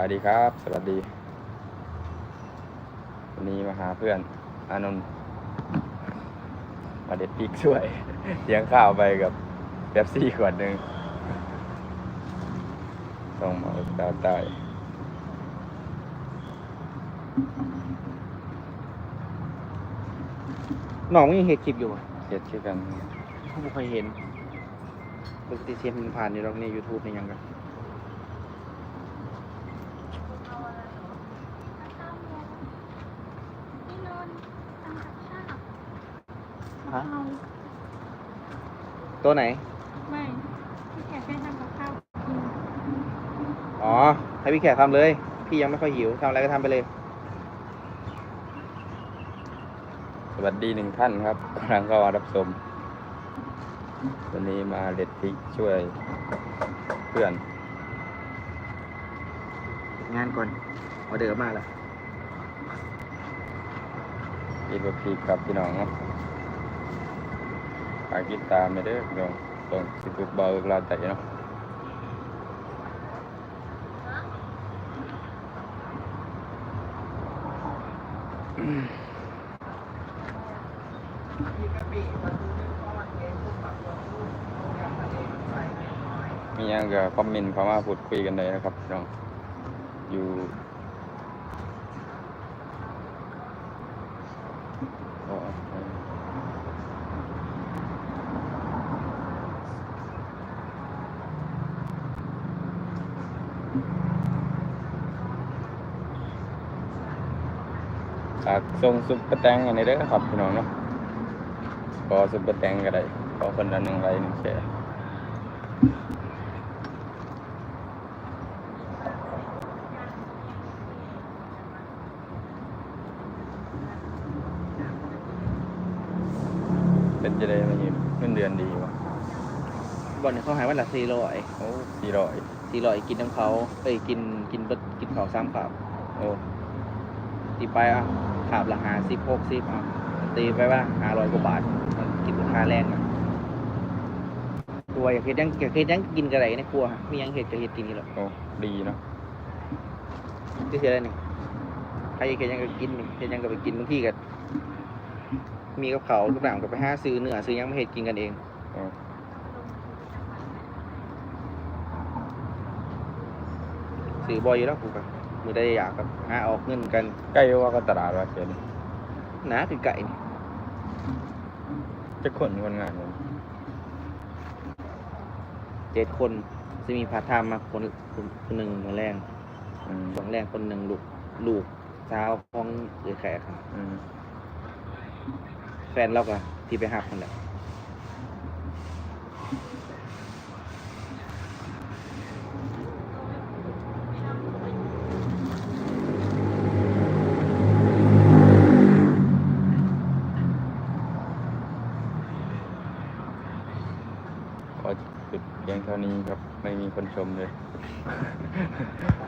วัสดีครับ สวัสดี วันนี้มาหาเพื่อนอานนท์มาเด็ดพริกช่วยเลี้ยงข้าวไปกับเป๊ปซี่ขวดหนึ่งส่งมาดาวใต้น้องมึงยังเห็นคลิปอยู่อะเฮ็ดชื่อกันเขาไม่เคยเห็นปกติเสียมันผ่านอยู่หรอกใน YouTube ในหยังกัน พี่นนท์ทำกับข้าว ฮะเอาตัวไหน ไม่พี่แขกให้ทำกับข้าวกินอ๋อ ให้พี่แขกทำเลย พี่ยังไม่ค่อยหิวทำอะไรก็ทำไปเลย สวัสดีหนึ่งท่านครับกำลังเข้ามารับชมวันนี้มาเด็ดพริกช่วยเพื่อนงานก่อนออเดอร์มาแล้ว กินบะพริกครับพี่น้องเนาะฝากติดตามไปเด้อพี่น้องตรงสิบุกเบาเวลาแต่เนาะมีหยังก็คอมเมนต์เข้ามาพูดคุยกันได้นะครับน้องอยู่โอ้ ฝากส่งซุปเปอร์แตงอันนี้เด้อครับพี่น้องเนาะขอซุปเปอร์แตงก็ได้ขอคนละหนึ่งไรหนึ่งแชร์เป็นจะได้มาอยู่เงินเดือนดีวะบอลเนี่ยเขาหายวันละสี่ร้อยโอ้สี่ร้อยสี่ร้อยกินน้ำเขาเอ้ยกินกินเบิดกินเขาวซ้ำขาบโอ้ตีไปอะ ขาบละหาสิบหกสิบอะตีไปว่าหาร้อยกว่าบาทมันกินค่าแรงอะครัวอยากเห็ดหยังอยากเห็ดหยังกินกระไรในครัวฮะมีหยังเห็ดก็เห็ดกินนี่หรอกโอ้ดีเนาะที่เสียได้นี่ใครอยากเห็ดหยังก็กินนี่เห็ดหยังก็ไปกินบางที่ก็มีกับเขาวทุกอย่างก็ไปหาซื้อเนื้อซื้อหยังมาเห็ดกินกันเองโอ้ซื้อบ่อยอยู่แล้วกูก็ มือได้อยากกับหาออกเงินกันใกล้ว่าก็ตลาดว่าเกินหนาคือไก่นี่จะคนคนงานมันเจ็ดคนจะมีพาร์ทไทม์มาคนคนคนหนึ่งมือแรงอืมสองแรงคนหนึ่งลูกลูกสาวของเอือแขกครับ อืมแฟนเราก็ที่ไปหักคนแหละ ขอจุดเพียงเท่านี้ครับ ไม่มีคนชมเลย